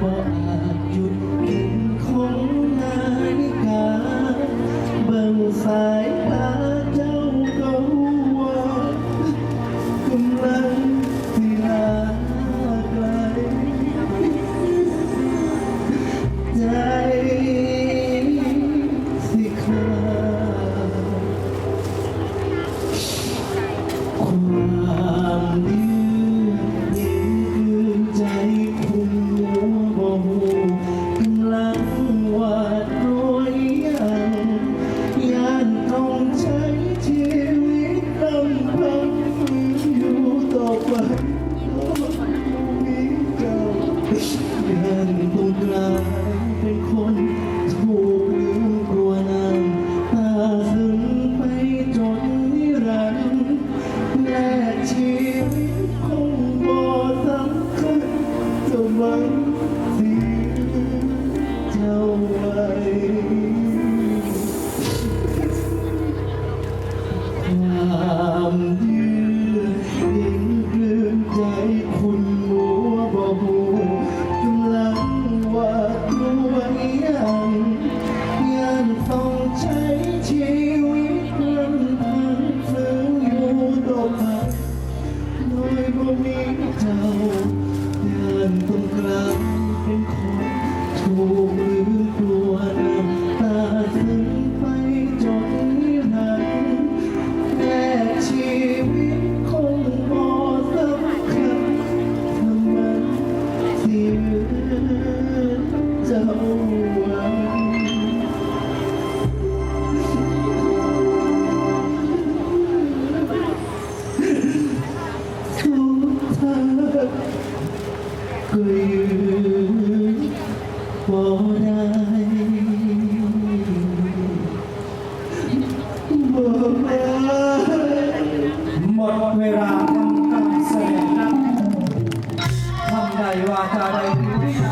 บ่อาจหยุดเข็มของ เจ้ายังต้องกเป็นคนถูกลืมกลัวนางตาซึ้งไปจนนิรันดร์แลกชีวิตคงบ่สำคัญจะหวังเสียเจ้าไว้ความยืด เจ้ายังต้องกลายเป็นคนถูกลืมกลัวน้ำตาซึ้งไปจนนิรันดร์แลกชีวิตคงบ่สำคัญทำมันเสียเจ้าหวัง ก็ยืนบ่ได้บ่ได้หมดเวลาทำการแสดงครับทำใดวาจาใด